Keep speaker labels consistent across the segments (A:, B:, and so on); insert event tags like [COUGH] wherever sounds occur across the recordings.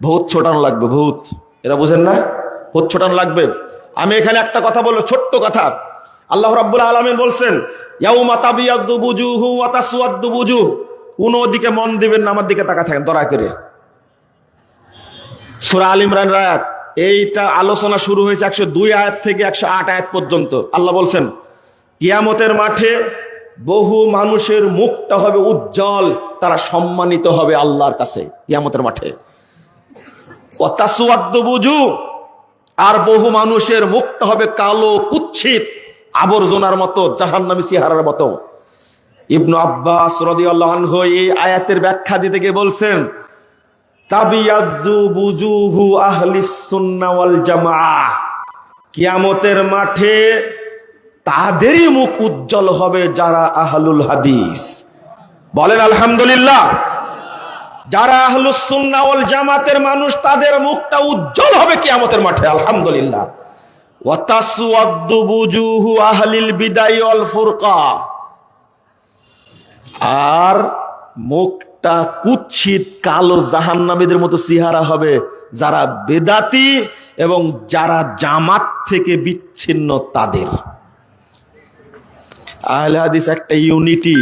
A: ভূত ছোটানো লাগবে, ভূত। এটা বুঝেন না? ভূত ছোটানো লাগবে। আমি এখানে একটা কথা বলব, ছোট্ট কথা। আল্লাহ রাব্বুল আলামিন বলছেন কোন দিকে মন দিবেন না, আমার দিকে তাকা থাকেন, দয়া করে। সূরা আল ইমরান আয়াত, এইটা আলোচনা শুরু হয়েছে একশো দুই আয়াত থেকে একশো আট আয়াত পর্যন্ত। আল্লাহ বলছেন, কিয়ামতের মাঠে বহু মানুষের মুখটা হবে উজ্জ্বল, তারা সম্মানিত হবে আল্লাহর কাছে, কিয়ামতের মাঠে। বুঝু আর বহু মানুষের মুখটা হবে কালো কুচ্ছিত আবর্জনার মতো, জাহান্নামী সিহারার মতো। ইবনু আব্বাস রদিয়াল্লাহ এই আয়াতের ব্যাখ্যা দিতে গিয়ে বলছেন কিয়ামতের মাঠে তাদেরই মুখ উজ্জ্বল হবে যারা আহলুল হাদিস। বলেন আলহামদুলিল্লাহ। যারা আহলুস সুন্নাহ জামাতের মানুষ, তাদের মুখটা উজ্জ্বল হবে কিয়ামতের মাঠে, আলহামদুলিল্লাহ। আর মুখটা কুৎসিত কালো জাহান্নামীদের মতো সিহারা হবে, যারা বেদাতি এবং যারা জামাত থেকে বিচ্ছিন্ন তাদের। আহলে হাদিস একটা ইউনিটি।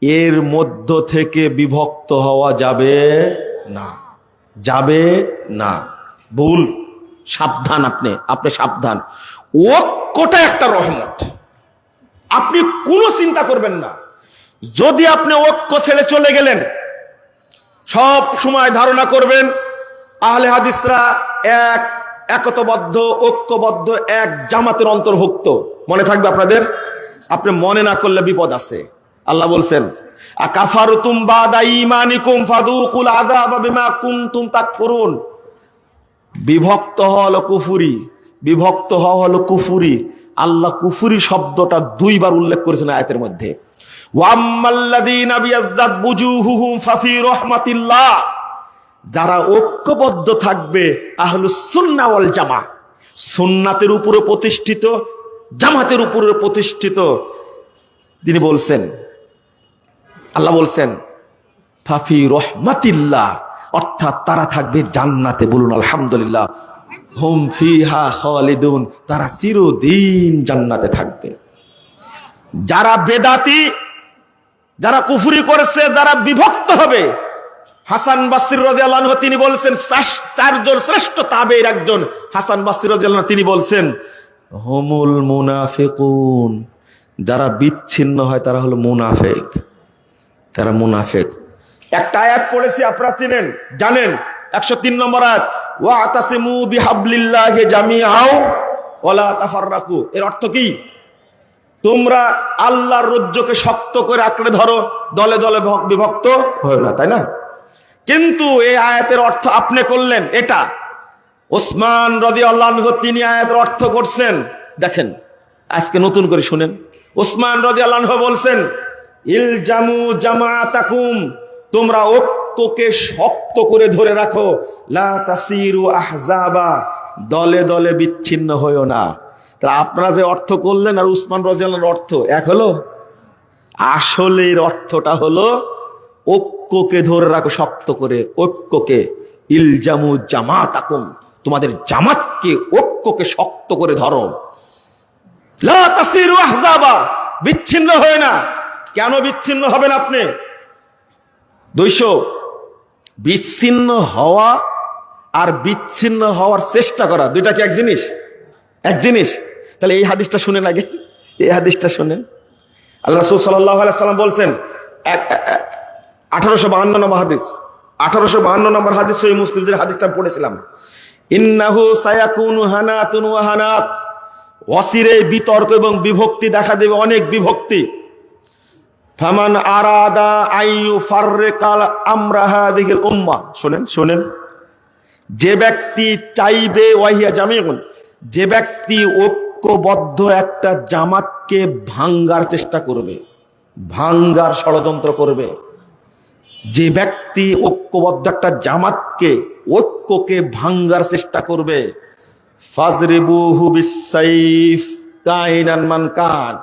A: এর মধ্য থেকে বিভক্ত হওয়া যাবে না। যাবে না। ভুল। সাবধান আপনি। আপনি সাবধান। ঐক্যটা একটা রহমত। আপনি কোনো চিন্তা করবেন না। যদি আপনি ঐক্য ছেড়ে চলে গেলেন, সব সময় ধারণা করবেন, আহলে হাদিসরা এক একতবদ্ধ, ঐক্যবদ্ধ, এক জামাতের অন্তর্ভুক্ত। মনে থাকবে আপনাদের? আপনি মনে না করলে বিপদ আছে। আল্লাহ বলছেন, আকাফারতুম বাদা ঈমানিকুম ফাদুকুল আযাব বিমা কুনতুম তাকফুরুন। বিভক্ত হলো কুফুরি, বিভক্ত হওয়া হলো কুফুরি। আল্লাহ কুফুরি শব্দটা দুইবার উল্লেখ করেছেন আয়াতের মধ্যে। যারা ঐক্যবদ্ধ থাকবে, আহলুস সুন্নাহ ওয়াল জামা সুন্নাতের উপরে প্রতিষ্ঠিত, জামাতের উপরে প্রতিষ্ঠিত, তিনি বলছেন আল্লাহ বলছেন, ফাফি রহমাতিল্লাহ অর্থাৎ তারা থাকবে জান্নাতে। বলুন, আলহামদুলিল্লাহ হুম ফিহা খালিদুন তারা চিরদিন জান্নাতে থাকবে। যারা বেদাতি, যারা কুফুরি করেছে, যারা বিভক্ত হবে, হাসান বাসির রাদিয়াল্লাহু আনহু তিনি বলছেন চার- চারজন শ্রেষ্ঠ তাবের একজন হাসান বাসির রাদিয়াল্লাহু আনহু তিনি বলছেন, হুমুল মুনাফিকুন যারা বিচ্ছিন্ন হয় তারা হলো মুনাফেক। তারা মুনাফেক। একটা আয়াত পড়েছি, আপনারা চিনেন, জানেন। একশো তিন নম্বর আয়াত ওয়া ওয়ালা এর অর্থ কি? তোমরা আল্লাহর রজ্জকে শক্ত করে আঁকড়ে ধরো, দলে দলে ভক- বিভক্ত হয় না, তাই না? কিন্তু এই আয়াতের অর্থ আপনি করলেন এটা। ওসমান রদি আল্লাহ তিনি আয়াতের অর্থ করছেন। দেখেন, আজকে নতুন করে শুনেন। ওসমান রদি আল্লাহ বলছেন ইল জামু জামাতাকুম তোমরা ঐক্যকে শক্ত করে ধরে রাখো। লা তাসিরু আহজাবা, দলে দলে বিচ্ছিন্ন হইও না। তা আপনারা যে অর্থ করলেন আর উসমান রাজিয়ালের অর্থ, এক হলো? আসলে এর অর্থটা হলো ঐক্যকে ধরে রাখো, শক্ত করে ঐক্যকে। ইলজামু জামাতাকুম তোমাদের জামাতকে ঐক্যকে শক্ত করে ধরো। লা তাসিরু আহজাবা, বিচ্ছিন্ন হয় না। কেন বিচ্ছিন্ন হবেন আপনি? দুইশো। বিচ্ছিন্ন হওয়া আর বিচ্ছিন্ন হওয়ার চেষ্টা করা, দুইটা কি এক জিনিস? এক জিনিস। তাহলে এই হাদিসটা শুনেন আগে। এই হাদিসটা শুনেন। আল্লাহ রসুল সাল্লাম বলছেন আঠারোশো বাহান্ন নম্বর হাদিস। আঠারোশো বাহান্ন নম্বর হাদিস সহি মুসলিমদের হাদিসটা পড়েছিলাম। ইন্নাহু সায়াকুনু বিতর্ক এবং বিভক্তি দেখা দেবে, অনেক বিভক্তি। ফামান আরাদা আইয়ু ফাররেকাল আমরাহা দিহিল উম্মা। শোনেন শোনেন। যে ব্যক্তি চাইবে, ওয়াহিয়া জামিউন, যে ব্যক্তি ঐক্যবদ্ধ একটা জামাতকে ভাঙ্গার চেষ্টা করবে, ভাঙ্গার ষড়যন্ত্র করবে, যে ব্যক্তি ঐক্যবদ্ধ একটা জামাতকে, ঐক্যকে ভাঙ্গার চেষ্টা করবে, ফাজরিবুহু বিসাইফ কাইনান মান কান।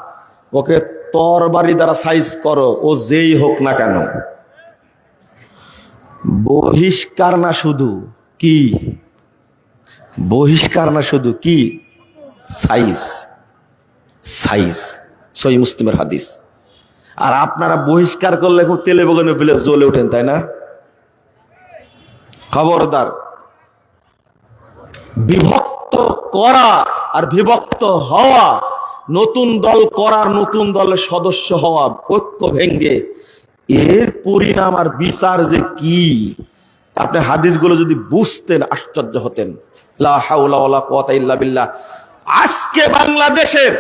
A: ওকে তরবারি দ্বারা সাইজ করো, ও যেই হোক না কেন। বহিষ্কার না শুধু কি? বহিষ্কার না শুধু কি? সাইজ। সাইজ। সই মুসলিমের হাদিস। আর আপনারা বহিষ্কার করলে এখন তেলে বগানে জ্বলে ওঠেন, তাই না? খবরদার। বিভক্ত করা আর বিভক্ত হওয়া নতুন দল করার নতুন দলের সদস্য হওয়া ঐক্য ভেঙ্গে এর পরিণাম আর বিচার যে কি? আপনি হাদিসগুলো যদি বুঝতেন, আশ্চর্য হতেন। আজকে বাংলাদেশের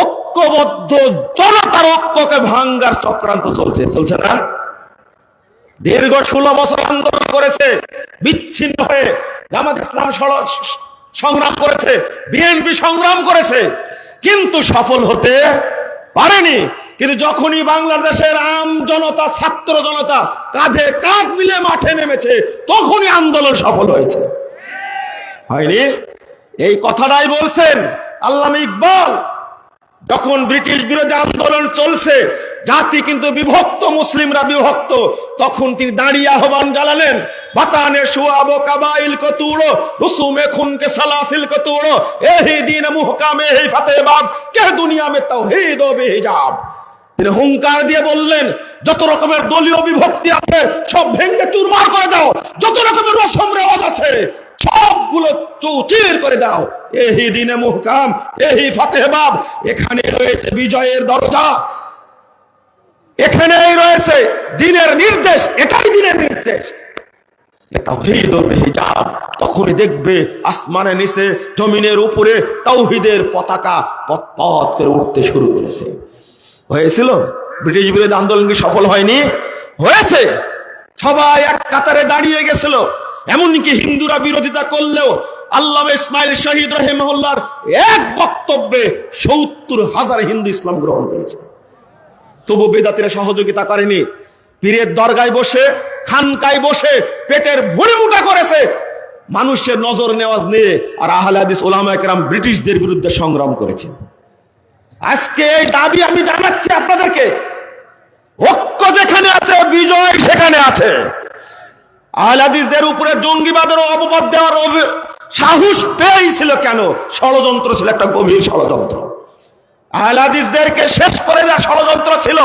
A: ঐক্যবদ্ধ জনতার ঐক্যকে ভাঙ্গার চক্রান্ত চলছে। চলছে না? দীর্ঘ ষোলো বছর আন্দোলন করেছে, বিচ্ছিন্ন হয়ে জামাত ইসলাম সংগ্রাম করেছে, বিএনপি সংগ্রাম করেছে। কিন্তু সফল হতে পারেনি। কিন্তু যখনই বাংলাদেশের আম জনতা, ছাত্র জনতা কাঁধে কাঁধ মিলে মাঠে নেমেছে, তখনই আন্দোলন সফল হয়েছে। হয়নি? এই কথাটাই বলছেন আল্লাহ ইকবাল। যখন ব্রিটিশ বিরোধী আন্দোলন চলছে জাতি কিন্তু বিভক্ত, মুসলিমরা বিভক্ত। তখন তিনি দাঁড়িয়ে আহ্বান জ্বালালেন বাতানে শুয়াব কাবাইল কতুড়ো রুসুমে খুনকে সালাসিল কতুড়ো এহি দিন মুহকামে হে ফাতেবাব কে দুনিয়া মে তাওহীদ ও বেহিজাব? তিনি হুঙ্কার দিয়ে বললেন, যত রকমের দলীয় বিভক্তি আছে, সব ভেঙ্গে চুরমার করে দাও, যত রকমের রসম রেওয়াজ আছে, সবগুলো চৌচির করে দাও। এহি দিনে মুহকাম, এহি ফাতেহবাব এখানে রয়েছে বিজয়ের দরজা। এখানেই রয়েছে দিনের নির্দেশ, এটাই দিনের নির্দেশ। তখনই দেখবে আসমানে নিচে, জমিনের উপরে তাওহীদের পতাকা পথ করে উঠতে শুরু করেছে। হয়েছিল? ব্রিটিশ বিরোধী আন্দোলন কি সফল হয়নি? হয়েছে। সবাই এক কাতারে দাঁড়িয়ে গেছিল। এমনকি হিন্দুরা বিরোধিতা করলেও আল্লাহ ইসমাইল শহীদ রহিমহল্লার এক বক্তব্যে সত্তর হাজার হিন্দু ইসলাম গ্রহণ করেছে। তবু বেদাতিরা সহযোগিতা করেনি। পীরের দরগায় বসে, খানকায় বসে পেটের ভুড়ি মুটা করেছে। মানুষের নজর নেওয়াজ নিয়ে আর আহলে হাদিস ওলামা একরাম ব্রিটিশদের বিরুদ্ধে সংগ্রাম করেছে। আজকে এই দাবি আমি জানাচ্ছি আপনাদেরকে। ঐক্য যেখানে আছে বিজয় সেখানে আছে। আহলাদিসদের উপরে জঙ্গিবাদের অপবাদ দেওয়ার সাহস পেয়েছিল কেন? ষড়যন্ত্র ছিল একটা গভীর ষড়যন্ত্র। আহলাদিসদেরকে শেষ করে দেওয়া ষড়যন্ত্র ছিল।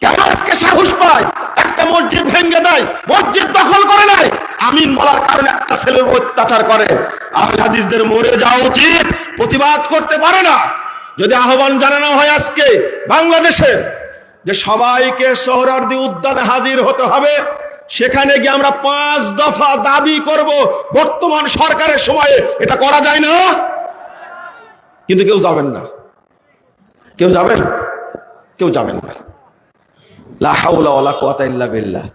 A: কেন আজকে সাহস পায়? একটা মসজিদ ভেঙে দেয়, মসজিদ দখল করে নাই আমিন বলার কারণে একটা ছেলের অত্যাচার করে। আহলাদিসদের মরে যাওয়া উচিত, প্রতিবাদ করতে পারে না। যদি আহ্বান জানানো হয় আজকে বাংলাদেশে যে সবাইকে সোহরার্দি উদ্যানে হাজির হতে হবে, সেখানে গিয়ে আমরা পাঁচ দফা দাবি করব, বর্তমান সরকারের সময়ে। এটা করা যায় না। কিন্তু কেউ যাবেন না। কেউ যাবেন? কেউ যাবেন না। লা হাওলা ওয়ালা ইল্লা বিল্লাহ।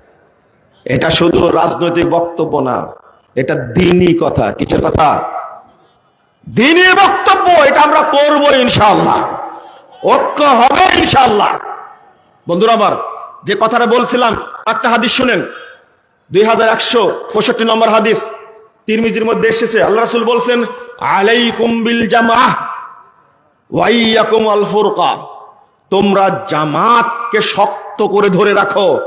A: এটা শুধু রাজনৈতিক বক্তব্য না, এটা দিনই কথা। কিসের কথা? দিনই বক্তব্য, এটা আমরা করব ইনশাআল্লাহ। ঐক্য হবে ইনশাল্লাহ বন্ধুরা আমার, যে কথাটা বলছিলাম, একটা হাদিস শুনেন। দুই হাজার একশো পঁয়ষট্টি নম্বর হাদিস, তিরমিজির মধ্যে এসেছে। আল্লাহ রাসূল বলছেন, আলাইকুম বিল জামাহ ওয়াইয়াকুম আল তোমরা জামাতকে শক্ত করে ধরে রাখো।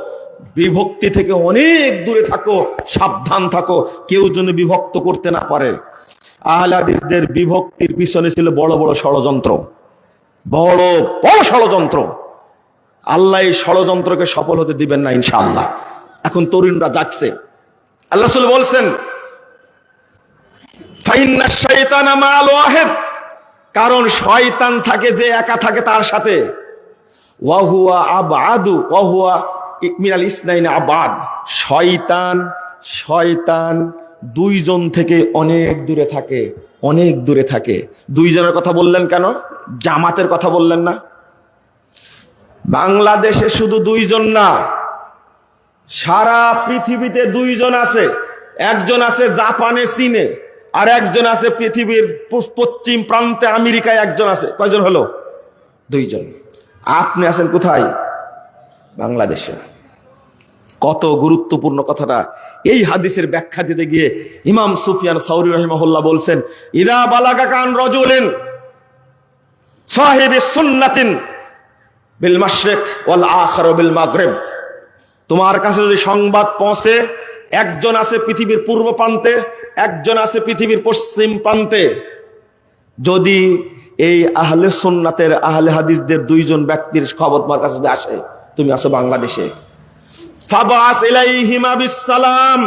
A: বিভক্তি থেকে অনেক দূরে থাকো, সাবধান থাকো, কেউ যেন বিভক্ত করতে না পারে। আহলাদিসদের বিভক্তির পিছনে ছিল বড় বড় ষড়যন্ত্র। বড় বড় ষড়যন্ত্র। আল্লাহ এই ষড়যন্ত্রকে সফল হতে দিবেন না ইনশাআল্লাহ। এখন তরুণরা যাচ্ছে। আল্লাহ বলছেন কারণ শয়তান থাকে যে একা থাকে তার সাথে। ওয়াহুয়া আবাদু ওয়াহুয়া মিনাল ইসনাইন আবাদ শয়তান শয়তান দুইজন থেকে অনেক দূরে থাকে, অনেক দূরে থাকে। দুইজনের কথা বললেন কেন? জামাতের কথা বললেন না। বাংলাদেশে শুধু দুইজন না, সারা পৃথিবীতে দুইজন আছে। একজন আছে জাপানে, চীনে। আর একজন আছে পৃথিবীর পশ্চিম প্রান্তে আমেরিকায় একজন আছে। কয়জন হলো? দুইজন। আপনি আছেন কোথায়? বাংলাদেশে। কত গুরুত্বপূর্ণ কথাটা এই হাদিসের ব্যাখ্যা দিতে গিয়ে ইমাম সুফিয়ান সৌরি রহিমহল্লা বলছেন, ইদা বালাকা কান রজুলিন সাহেব সুন্নাতিন বিল মাশরিক ওয়াল আখর বিল তোমার কাছে যদি সংবাদ পৌঁছে, একজন আছে পৃথিবীর পূর্ব প্রান্তে একজন আছে পৃথিবীর পশ্চিম প্রান্তে। যদি এই আহলে সুন্নাতের আহলে হাদিসদের দুইজন ব্যক্তির খবর তোমার কাছে আসে, তুমি আসো বাংলাদেশে। বিসসালাম।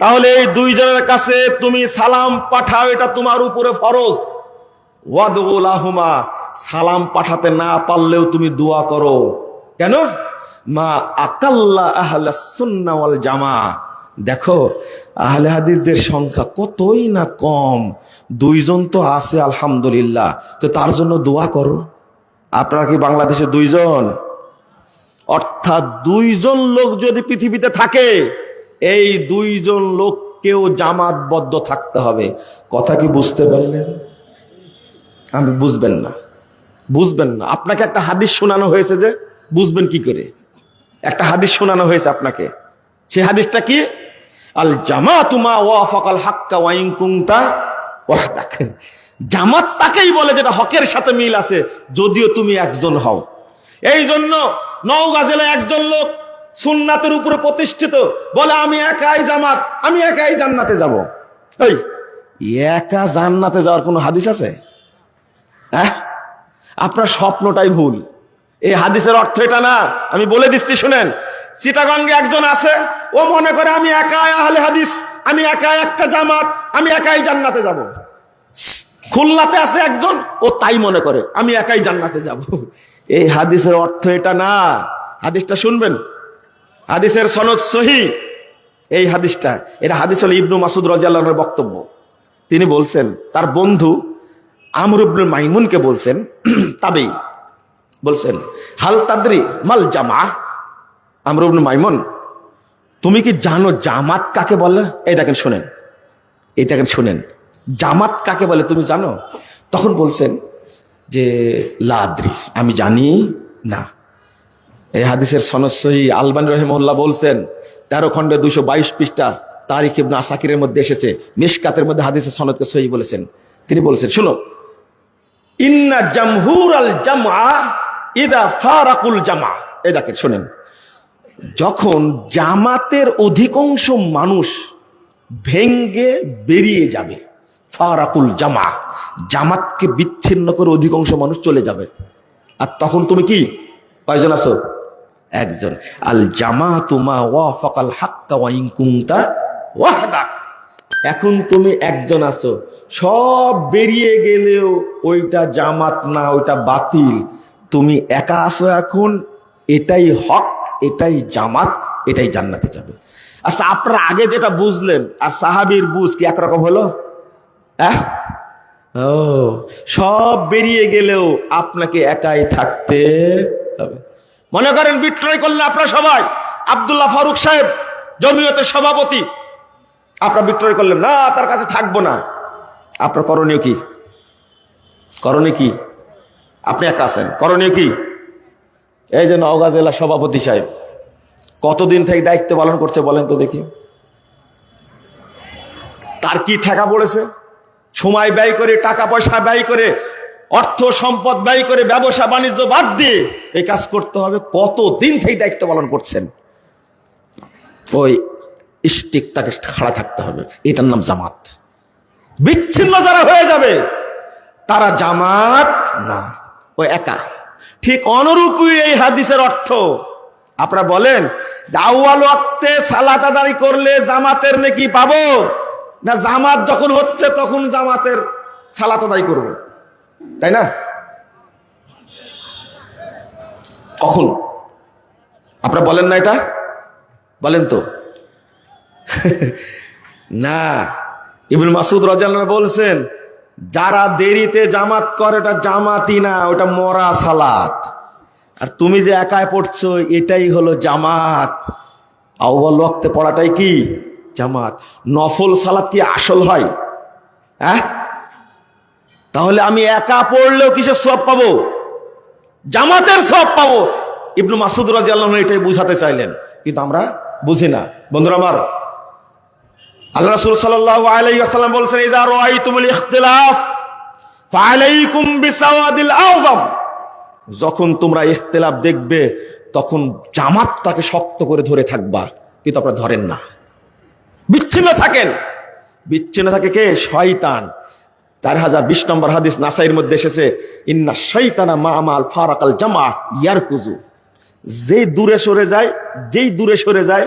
A: তাহলে এই দুইজনের কাছে তুমি সালাম পাঠাও, এটা তোমার উপরে ফরজ। সালাম পাঠাতে না পারলেও তুমি দোয়া করো। কেন? মা আকাল্লা সুন্না জামা দেখো, আহলে হাদিসদের সংখ্যা কতই না কম। দুইজন তো আছে, আলহামদুলিল্লাহ। তো তার জন্য দোয়া করো। আপনারা কি বাংলাদেশে দুইজন? অর্থাৎ দুইজন লোক যদি পৃথিবীতে থাকে, এই দুইজন লোককেও জামাতবদ্ধ থাকতে হবে। কথা কি বুঝতে পারলেন? আমি বুঝবেন না। বুঝবেন না। আপনাকে একটা হাদিস শোনানো হয়েছে যে, বুঝবেন কি করে? একটা হাদিস শোনানো হয়েছে আপনাকে। সেই হাদিসটা কি? আল জামাতুমা ওয়াফাকাল হাক্কা ওয়াইন কুংতা ওয়াহদাক। জামাত তাকেই বলে যেটা হকের সাথে মিল আছে, যদিও তুমি একজন হও। এই জন্য নওগাঁ জেলায় একজন লোক সুন্নাতের উপরে প্রতিষ্ঠিত, বলে, আমি একাই জামাত, আমি একাই জান্নাতে যাব। এই, একা জান্নাতে যাওয়ার কোনো হাদিস আছে? হ্যাঁ? আপনার স্বপ্নটাই ভুল। এই হাদিসের অর্থ এটা না। আমি বলে দিচ্ছি, শুনেন। চিটাগঙ্গে একজন আছে, ও মনে করে, আমি একাই আহলে হাদিস, আমি একাই একটা জামাত, আমি একাই জান্নাতে যাব। খুলনাতে আছে একজন, ও তাই মনে করে, আমি একাই জান্নাতে যাব। এই হাদিসের অর্থ এটা না। হাদিসটা শুনবেন। হাদিসের সনদ সহি। এই হাদিসটা, এটা হাদিস হল ইবনু মাসুদ রাজিয়াল্লাহর বক্তব্য। তিনি বলছেন, তার বন্ধু আমর মাইমুনকে বলছেন, [CLEARS THROAT] তাবেই বলছেন, হাল তাদরি মাল জামা? আমর মাইমন, তুমি কি জানো জামাত কাকে বলে? এই দেখেন শোনেন, এই দেখেন শোনেন, জামাত কাকে বলে তুমি জানো? তখন বলছেন যে লাদ্রি আমি জানি না। এই হাদিসের সনসই আলবান রহিমুল্লাহ বলছেন, তেরো খণ্ডে দুশো বাইশ পৃষ্ঠা তারিখ ইবনা আসাকিরের মধ্যে এসেছে মিশকাতের মধ্যে হাদিসের সনদকে সহি বলেছেন। তিনি বলছেন, শুনো, ইন্না জামহুর আল জামা ইদা ফারাকুল জামা। এই দেখেন, শোনেন। যখন জামাতের অধিকাংশ মানুষ ভেঙ্গে বেরিয়ে যাবে, ফারাকুল জামা, জামাতকে বিচ্ছিন্ন করে অধিকাংশ মানুষ চলে যাবে। আর তখন তুমি কি? কয়জন আছো? একজন। আল জামা তুমা ওয়া ফকাল হাক্কা ওয়াইন কুংতা ওয়াহদাক এখন তুমি একজন আছো। সব বেরিয়ে গেলেও ওইটা জামাত না, ওইটা বাতিল। তুমি একা আসো এখন, এটাই হক, এটাই জামাত, এটাই জান্নাতে যাবে। আচ্ছা আপনারা আগে যেটা বুঝলেন, আর সাহাবির বুঝ কি একরকম হলো? হ্যাঁ ও, সব বেরিয়ে গেলেও আপনাকে একাই থাকতে হবে। মনে করেন বিক্রয় করলে আপনারা সবাই, আবদুল্লাহ ফারুক সাহেব জমিয়তের সভাপতি। আপনারা বিক্রয় করলেন, না, তার কাছে থাকব না। আপনার করণীয় কি? করণীয় কি? আপনি একা আছেন। করণীয় কি? এই যে নওগাঁ জেলা সভাপতি সাহেব, কতদিন থেকে দায়িত্ব পালন করছে বলেন তো দেখি। তার কি ঠেকা পড়েছে? সময় ব্যয় করে টাকা পয়সা ব্যয় করে, অর্থ সম্পদ ব্যয় করে, ব্যবসা বাণিজ্য বাদ দিয়ে এই কাজ করতে হবে। কত দিন থেকে দায়িত্ব পালন করছেন? ওই স্টিক তাকে খাড়া থাকতে হবে। এটার নাম জামাত। বিচ্ছিন্ন যারা হয়ে যাবে, তারা জামাত না। ও একা। ঠিক অনুরূপই এই হাদিসের অর্থ। আপনারা বলেন আউয়াল ওয়াক্তে সালাত করলে জামাতের নাকি পাবো? না জামাত যখন হচ্ছে তখন জামাতের সালাত আদায় করব? তাই না? কখন? আপনারা বলেন না এটা? বলেন তো। [LAUGHS] না ইবুল মাসুদ রাজাল্লাহ বলছেন যারা দেরিতে জামাত করে, ওটা জামাতি না, ওটা মরা সালাত। আর তুমি যে একাই পড়ছো, এটাই হলো জামাত। আউ্বাল ওয়াক্তে পড়াটাই কি? জামাত। নফল সালাত কি আসল হয়? হ্যাঁ? তাহলে আমি একা পড়লেও কিসের সব পাবো? জামাতের সব পাবো। ইবনু মাসুদ রাজি এটাই বুঝাতে চাইলেন। কিন্তু আমরা বুঝি না। বন্ধুরা আমার আল্লাহ রাসূল সাল্লাল্লাহু আলাইহি ওয়াসাল্লাম বলেছেন ইযা রাআইতুমুল ইখতিলাফ, ফাআলাইকুম বিসাওয়াদিল আযম। যখন তোমরা ইখতিলাফ দেখবে, তখন জামাতটাকে শক্ত করে ধরে থাকবা, কিন্তু আপনারা ধরেন না। বিচ্ছিন্ন থাকেন। বিচ্ছিন্ন থাকে কে? শয়তান। চার হাজার বিশ নম্বর হাদিস নাসাইয়ের মধ্যে এসেছে, ইন্না শৈতানা মা ফারাকাল জামা ইয়ার কুজু যেই দূরে সরে যায়, যেই দূরে সরে যায়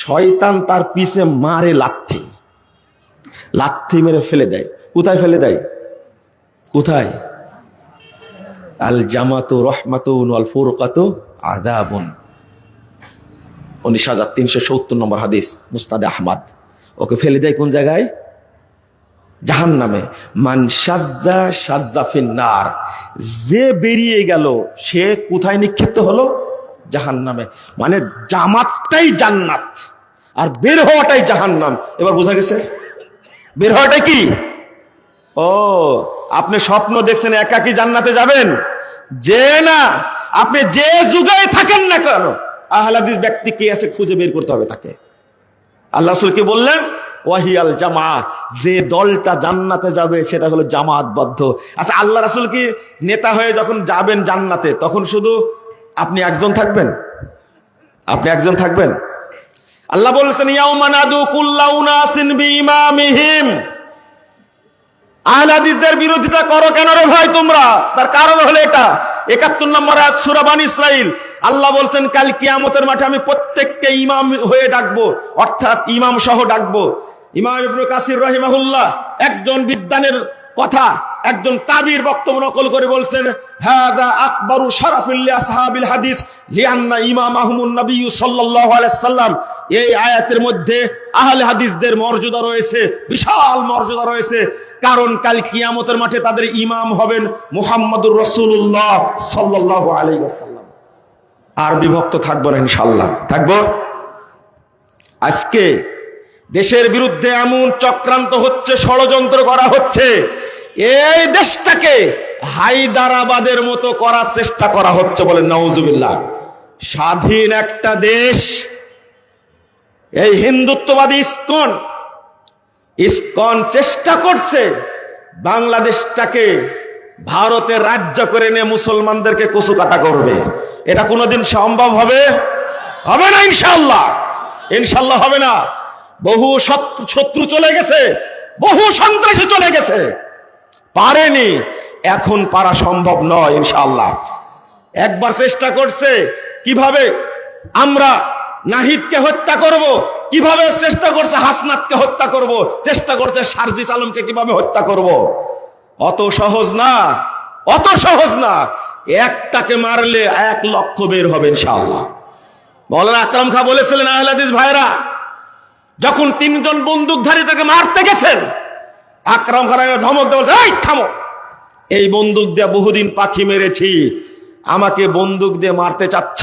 A: শয়তান তার পিছে মারে লাথি। লাথি মেরে ফেলে দেয়। কোথায় ফেলে দেয়? কোথায়? আল জামাতু রহমাতুন আল ফুরকাত আদাবুন উনিশ হাজার তিনশো সত্তর নম্বর হাদিস, মুস্তাদ আহমদ। ওকে ফেলে দেয় কোন জায়গায়? জাহান নামে মান সাজ্জা সাজ্জা ফিন্নার যে বেরিয়ে গেল, সে কোথায় নিক্ষিপ্ত হলো? জাহান নামে মানে জামাতটাই জান্নাত। আর বের হওয়াটাই জাহান নাম এবার বোঝা গেছে? বের হওয়াটাই কি? ও, আপনি স্বপ্ন দেখছেন একাকি জান্নাতে যাবেন? যে না, আপনি যে যুগে থাকেন না কেন, আহলাদিস ব্যক্তি কে আছে খুঁজে বের করতে হবে তাকে। আল্লাহ কি বললেন? ওয়াহিয়াল জামা যে দলটা জান্নাতে যাবে, সেটা হলো জামাতবদ্ধ। আচ্ছা আল্লাহ রাসুল কি নেতা হয়ে যখন যাবেন জান্নাতে, তখন শুধু আপনি একজন থাকবেন? আপনি একজন থাকবেন? আল্লাহ বলছেন আহলাদিসদের বিরোধিতা করো কেন রে ভাই তোমরা? তার কারণ হলো এটা। একাত্তর নম্বর আয়াত, সূরা বানী ইসরাইল আল্লাহ বলছেন, কাল কিয়ামতের মাঠে আমি প্রত্যেককে ইমাম হয়ে ডাকবো, অর্থাৎ ইমাম সহ ডাকবো। ইমাম ইবনু কাসির রহিমাহুল্লাহ, একজন বিদ্যানের কথা একজন তাবির বক্তব্য নকল করে বলছেন, হাদা আকবরু শারাফুল্লি আসহাবিল হাদিস লিআন্না ইমাম আহমুন নবী সাল্লাল্লাহু আলাইহি সাল্লাম। এই আয়াতের মধ্যে আহলে হাদিসদের মর্যাদা রয়েছে, বিশাল মর্যাদা রয়েছে। কারণ কাল কিয়ামতের মাঠে তাদের ইমাম হবেন মুহাম্মদুর রাসূলুল্লাহ সাল্লাল্লাহু আলাইহি ওয়াসাল্লাম। আর বিভক্ত থাকব না ইনশাআল্লাহ। থাকব? আজকে দেশের বিরুদ্ধে এমন চক্রান্ত হচ্ছে, ষড়যন্ত্র করা হচ্ছে এই দেশটাকে হায়দারাবাদের মতো করার চেষ্টা করা হচ্ছে বলে নওজুবিল্লাহ স্বাধীন একটা দেশ। এই হিন্দুত্ববাদী ইস্কন ইস্কন চেষ্টা করছে বাংলাদেশটাকে ভারতের রাজ্য করে নিয়ে মুসলমানদেরকে কচু কাটা করবে। এটা কোনোদিন সম্ভব হবে? হবে না ইনশাল্লাহ ইনশাল্লাহ হবে না। বহু শত্রু চলে গেছে, বহু সন্ত্রাসী চলে গেছে। পারেনি। এখন পারা সম্ভব নয় ইনশাল্লাহ একবার চেষ্টা করছে, কীভাবে আমরা নাহিদকে হত্যা করব, কীভাবে চেষ্টা করছে হাসনাতকে হত্যা করব, চেষ্টা করছে সারজিত আলমকে কীভাবে হত্যা করব। অত সহজ না, অত সহজ না। একটাকে মারলে এক লক্ষ বের হবে ইনশাআল্লাহ। বলেন আকরাম খা বলেছিলেন, আহলাদিস ভাইরা, যখন তিনজন বন্দুকধারী তাকে মারতে গেছেন আকরাম খান ধমক দেওয়া থামো! এই বন্দুক দিয়ে বহুদিন পাখি মেরেছি। আমাকে বন্দুক দিয়ে মারতে চাচ্ছ?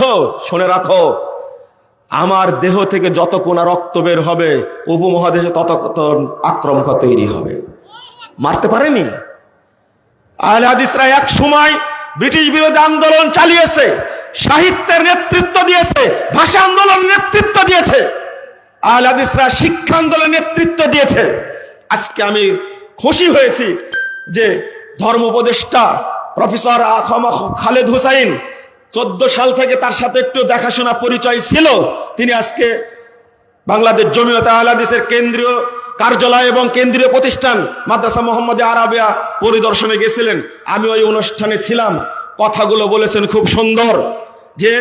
A: শুনে রাখো, আমার দেহ থেকে যত কোনা রক্ত বের হবে, উপমহাদেশে তত কত আক্রমণ তৈরি হবে। মারতে পারেনি? আহলে হাদিসরা এক সময় ব্রিটিশ বিরোধী আন্দোলন চালিয়েছে, সাহিত্যের নেতৃত্ব দিয়েছে, ভাষা আন্দোলন নেতৃত্ব দিয়েছে। আহলে হাদিসরা শিক্ষা আন্দোলন নেতৃত্ব দিয়েছে। আজকে আমি খুশি হয়েছি যে ধর্ম উপদেষ্টা প্রফেসর আখমা খালেদ হুসাইন চোদ্দ সাল থেকে তার সাথে একটু দেখাশোনা পরিচয় ছিল। তিনি আজকে বাংলাদেশ জমিয়ত আহলাদিসের কেন্দ্রীয় কার্যালয় এবং কেন্দ্রীয় প্রতিষ্ঠান মাদ্রাসা মোহাম্মদ আরাবিয়া পরিদর্শনে গেছিলেন। আমি ওই অনুষ্ঠানে ছিলাম। কথাগুলো বলেছেন খুব সুন্দর যে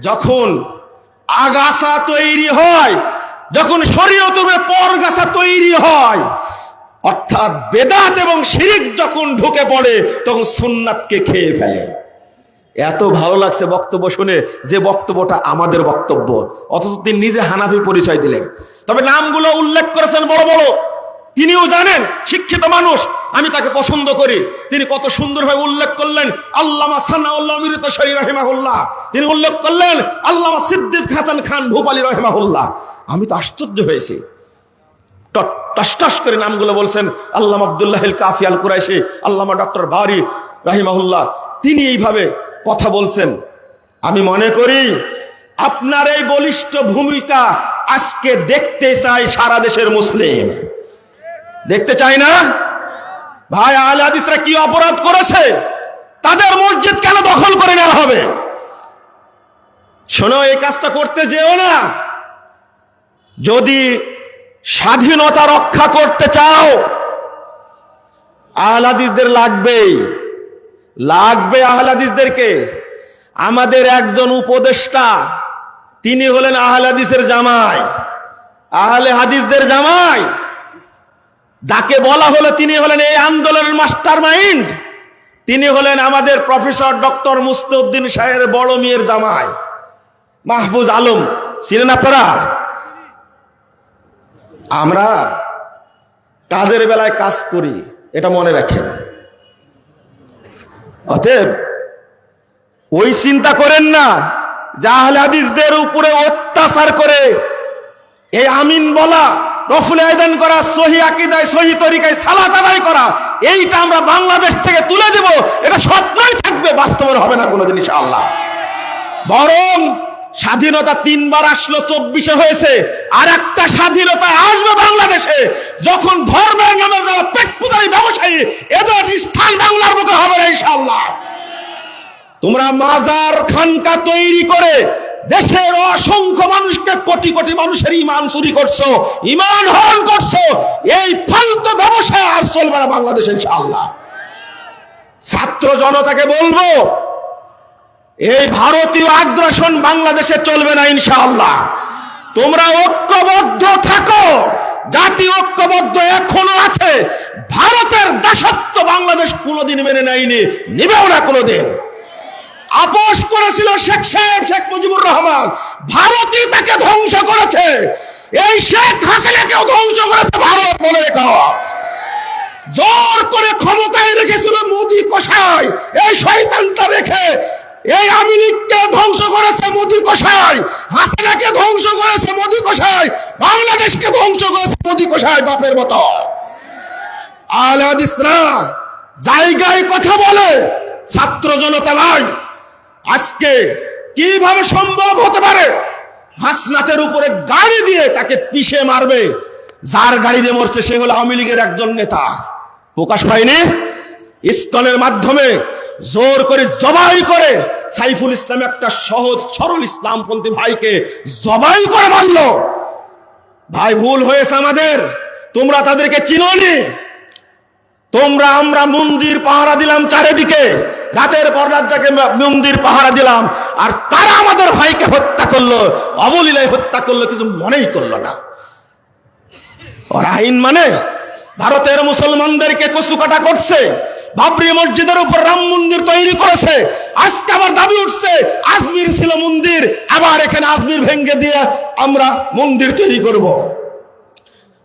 A: যখন আগাছা তৈরি হয়, যখন শরীয়তের পরগাছা তৈরি হয় অর্থাৎ বেদাত এবং শিরিক যখন ঢুকে পড়ে, তখন সুন্নাতকে খেয়ে ফেলে। এত ভালো লাগছে বক্তব্য শুনে যে বক্তব্যটা আমাদের বক্তব্য। অথচ তিনি নিজে হানাফি পরিচয় দিলেন। তবে নামগুলো উল্লেখ করেছেন বড় বড়। তিনিও জানেন, শিক্ষিত মানুষ, আমি তাকে পছন্দ করি। তিনি কত সুন্দরভাবে উল্লেখ করলেন, আল্লামা সানাউল্লাহ মিরিত শরী রহিমাহুল্লাহ। তিনি উল্লেখ করলেন, আল্লামা সিদ্দিক হাসান খান ভূপালী রহিমাহুল্লাহ। আমি তো আশ্চর্য হয়েছি। টস করে নামগুলো বলছেন আল্লাহ আবদুল্লাহ কাফি আল কুরাইশি, আল্লামা ডক্টর বারি রাহিমাহুল্লাহ। তিনি এইভাবে কথা বলছেন। আমি মনে করি আপনার এই বলিষ্ঠ ভূমিকা আজকে দেখতে চাই সারা দেশের মুসলিম। দেখতে চাই না? ভাই আল হাদিসরা কি অপরাধ করেছে? তাদের মসজিদ কেন দখল করে নেওয়া হবে? শোনো, এই কাজটা করতে যেও না। যদি স্বাধীনতা রক্ষা করতে চাও? আহলাদিসদের লাগবেই। লাগবে আহলাদিসদেরকে। আমাদের একজন উপদেষ্টা, তিনি হলেন আহলাদিসের জামাই। আহলে হাদিসদের জামাই। যাকে বলা হলো তিনি হলেন এই আন্দোলনের মাস্টার মাইন্ড তিনি হলেন আমাদের প্রফেসর ডক্টর মুস্তুদ্দিন সাহের বড় মেয়ের জামাই। মাহফুজ আলম। চিনেন আপনারা? আমরা কাজের বেলায় কাজ করি, এটা মনে রাখেন। অতএব ওই চিন্তা করেন না জাহলে হাদিসদের উপরে অত্যাচার করে। এই আমিন বলা রফুল আয়দান করা, সহি আকিদায়, সহি তরিকায় সালাত আদায় করা, এইটা আমরা বাংলাদেশ থেকে তুলে দেব, এটা স্বপ্নই থাকবে, বাস্তবের হবে না কোনোদিন আল্লাহ বরং স্বাধীনতা তিনবার আসলো, চব্বিশে হয়েছে। আর একটা স্বাধীনতা আসবে বাংলাদেশে। যখন ধর্মের নামে যারা পেট ব্যবসায়ী, এদের স্থান বাংলার বুকে হবে না, ইনশাআল্লাহ। তোমরা মাজার খানকা তৈরি করে দেশের অসংখ্য মানুষকে কোটি কোটি মানুষের ইমান চুরি করছ, ইমান হরণ করছ, এই ফালতু ব্যবসায় আর চলবে না বাংলাদেশে, ইনশাআল্লাহ। ছাত্র জনতাকে বলব এই ভারতীয় আগ্রাসন বাংলাদেশে চলবে না, ইনশাআল্লাহ। তোমরা ঐক্যবদ্ধ থাকো, জাতি ঐক্যবদ্ধ এখনও আছে, ভারতের দাসত্ব বাংলাদেশ কোনোদিন মেনে নেয়নি, নিবেও না কোনোদিন। আপোষ করেছিল শেখ সাহেব, শেখ মুজিবুর রহমান। ভারতই তাকে ধ্বংস করেছে। এই শেখ হাসিনাকেও ধ্বংস করেছে ভারত, মনে রেখো। জোর করে ক্ষমতায় রেখেছিল মোদী কষাই এই শয়তানটা রেখে এই আমিরিককে ধ্বংস করেছে মোদী কষাই হাসিনাকে ধ্বংস করেছে মোদী কষাই বাংলাদেশকে ধ্বংস করেছে মোদী কষাই বাপের মতো। আলাদিসরা জায়গায় কথা বলে, ছাত্র জনতা ভাই, আজকে কীভাবে সম্ভব হতে পারে? হাসনাতের উপরে গাড়ি দিয়ে তাকে পিষে মারবে। যার গাড়ি দিয়ে মরছে সে হলো আওয়ামী লীগের একজন নেতা। প্রকাশ পায়নি? ইস্কনের মাধ্যমে জোর করে জবাই করে সাইফুল ইসলাম একটা সহজ, সরল ইসলামপন্থী ভাইকে জবাই করে মারল। ভাই, ভুল হয়েছে আমাদের। তোমরা তাদেরকে চিনোনি। তোমরা, আমরা মন্দির পাহারা দিলাম চারিদিকে। রাতের পর রাত যাকে মন্দির পাহারা দিলাম। আর তারা আমাদের ভাইকে হত্যা করল। অবলীলায় হত্যা করল, কিছু মনেই করল না। আইন মানে ভারতের মুসলমানদেরকে কচু কাটা করছে। বাবরি মসজিদের উপর রাম মন্দির তৈরি করেছে। আজকে আবার দাবি উঠছে, আজমির ছিল মন্দির, আবার এখানে আজমির ভেঙ্গে দিয়ে আমরা মন্দির তৈরি করব।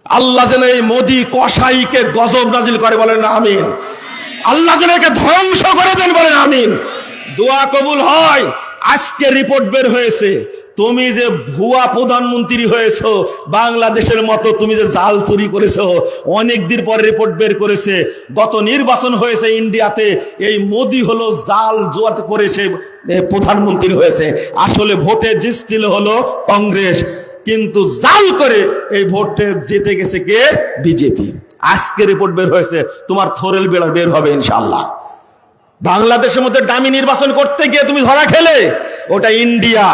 A: আল্লাহ যেন এই মোদি কসাইকে গজব নাজিল করে বলেন আমিন। আল্লাহ যেন একে ধ্বংস করে দেন বলেন, আমিন। দোয়া কবুল হয়, আজকে রিপোর্ট বের হয়েছে। তুমি যে ভুয়া প্রধানমন্ত্রী হয়েছো, বাংলাদেশের মতো তুমি যে জাল চুরি করেছ, অনেক দিন পরে রিপোর্ট বের করেছে। গত নির্বাচন হয়েছে ইন্ডিয়াতে, এই মোদি হলো জাল জোয়াত করে সে প্রধানমন্ত্রী হয়েছে। আসলে ভোটে জিতছিল হলো কংগ্রেস, কিন্তু জাল করে এই ভোটে জিতে গেছে কে? বিজেপি। আজকে রিপোর্ট বের হয়েছে, তোমার থোরেল বেড়া বের হবে ইনশাল্লাহ বাংলাদেশের মধ্যে দামি নির্বাচন করতে গিয়ে তুমি ধরা খেলে, ওটা ইন্ডিয়া।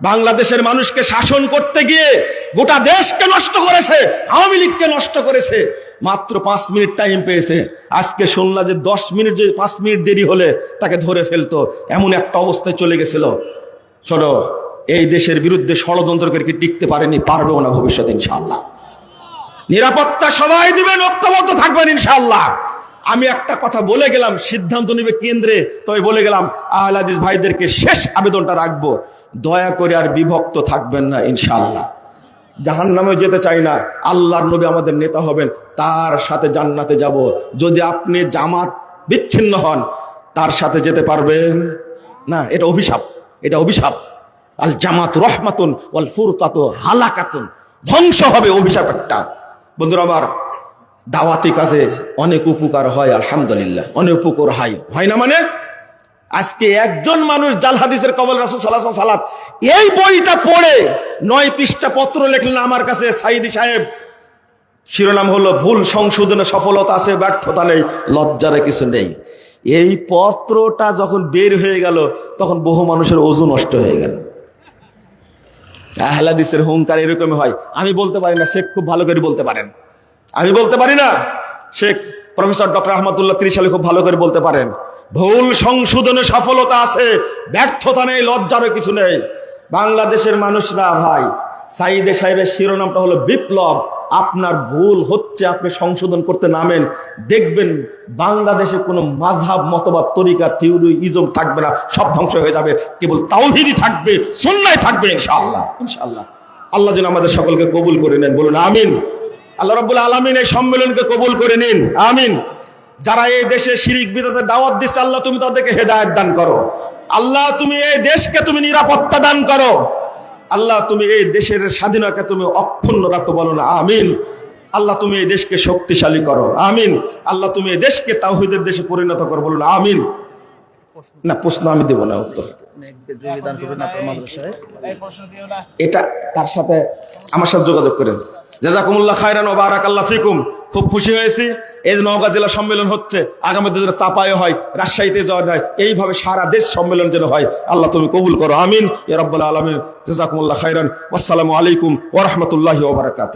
A: বাংলাদেশের মানুষকে শাসন করতে গিয়ে গোটা দেশকে নষ্ট করেছে, আওয়ামী লীগকে নষ্ট করেছে। মাত্র পাঁচ মিনিট টাইম পেয়েছে। আজকে শুনলা যে দশ মিনিট যদি পাঁচ মিনিট দেরি হলে তাকে ধরে ফেলতো। এমন একটা অবস্থায় চলে গেছিল। শোনো, এই দেশের বিরুদ্ধে ষড়যন্ত্র করে কি টিকতে পারেনি? পারবেও না ভবিষ্যতে ইনশাল্লাহ নিরাপত্তা সবাই দিবেন, ঐক্যবদ্ধ থাকবেন ইনশাল্লাহ আমি একটা কথা বলে গেলাম, সিদ্ধান্ত নিবে কেন্দ্রে তবে বলে গেলাম আহলাদিস ভাইদেরকে শেষ আবেদনটা রাখব। দয়া করে আর বিভক্ত থাকবেন না ইনশাল্লাহ জাহান নামে যেতে চাই না, আল্লাহর নবী আমাদের নেতা হবেন, তার সাথে জান্নাতে যাব। যদি আপনি জামাত বিচ্ছিন্ন হন, তার সাথে যেতে পারবেন না, এটা অভিশাপ এটা অভিশাপ। আল জামাত রহমাতুন, ওয়াল ফুরকাতু হালাকাতুন, ধ্বংস হবে অভিশাপ একটা। বন্ধুরা আমার দাওয়াতি কাজে অনেক উপকার হয়, আলহামদুলিল্লাহ। অনেক উপকার হয়। হয় না মানে? আজকে একজন মানুষ জাল হাদিসের কবল রাসুল সাল্লাহ সালাত। এই বইটা পড়ে নয় পৃষ্ঠা পত্র লিখলেন আমার কাছে সাইদি সাহেব। শিরোনাম হলো, ভুল সংশোধনে সফলতা আছে, ব্যর্থতা নেই, লজ্জারে কিছু নেই। এই পত্রটা যখন বের হয়ে গেল, তখন বহু মানুষের ওজন নষ্ট হয়ে গেল। আহলাদিসের হুঙ্কার এরকমই হয়। আমি বলতে পারি না সে খুব ভালো করে বলতে পারেন। আমি বলতে পারি না? শেখ প্রফেসর ডক্টর আহমদুল্লাহ ত্রিশালী খুব ভালো করে বলতে পারেন। ভুল সংশোধনে সফলতা আছে, ব্যর্থতা নেই, লজ্জারও কিছু নেই। বাংলাদেশের মানুষ না ভাই, সাইদে সাহেবের শিরোনামটা হলো বিপ্লব। আপনার ভুল হচ্ছে, আপনি সংশোধন করতে নামেন। দেখবেন বাংলাদেশে কোনো মাঝহাব, মতবাদ, তরিকা, থিওরি, ইজম থাকবে না, সব ধ্বংস হয়ে যাবে। কেবল তাওহিদই থাকবে, সুন্নাই থাকবে, ইনশাআল্লাহ ইনশাআল্লাহ। আল্লাহ যেন আমাদের সকলকে কবুল করে নেন, বলুন আমিন। আল্লাহ রাব্বুল আলামিন এই সম্মেলনকে কবুল করে নিন। আমিন। যারা এই দেশে শিরিক বিদাতে দাওয়াত দিচ্ছে আল্লাহ তুমি তাদেরকে হেদায়ত দান করো। আল্লাহ তুমি এই দেশকে তুমি নিরাপত্তা দান করো। আল্লাহ তুমি এই দেশের স্বাধীনতাকে তুমি অক্ষুণ্ণ রাখো বলো না আমিন। আল্লাহ তুমি এই দেশকে শক্তিশালী করো আমিন। আল্লাহ তুমি এই দেশকে তাওহিদের দেশে পরিণত করো বলুন আমিন। না প্রশ্ন আমি দেব না উত্তর। এটা তার সাথে? আমার সাথে যোগাযোগ করেন। জাজাকুমুল্লাহ খায়রান ও বারাকাল্লাহ ফিকুম। খুব খুশি হয়েছি। এই নওগাঁ জেলা সম্মেলন হচ্ছে, আগামী দিনে চাপায় হয়, রাজশাহীতে জয় হয় এইভাবে সারা দেশ সম্মেলন যেন হয়, আল্লাহ তুমি কবুল করো, আমিন। এ রব্বাল আলমিন। জাজাকুমুল্লাহ খায়রান। আসসালামু আলাইকুম ওরহমতুল্লাহি ওবরাকাত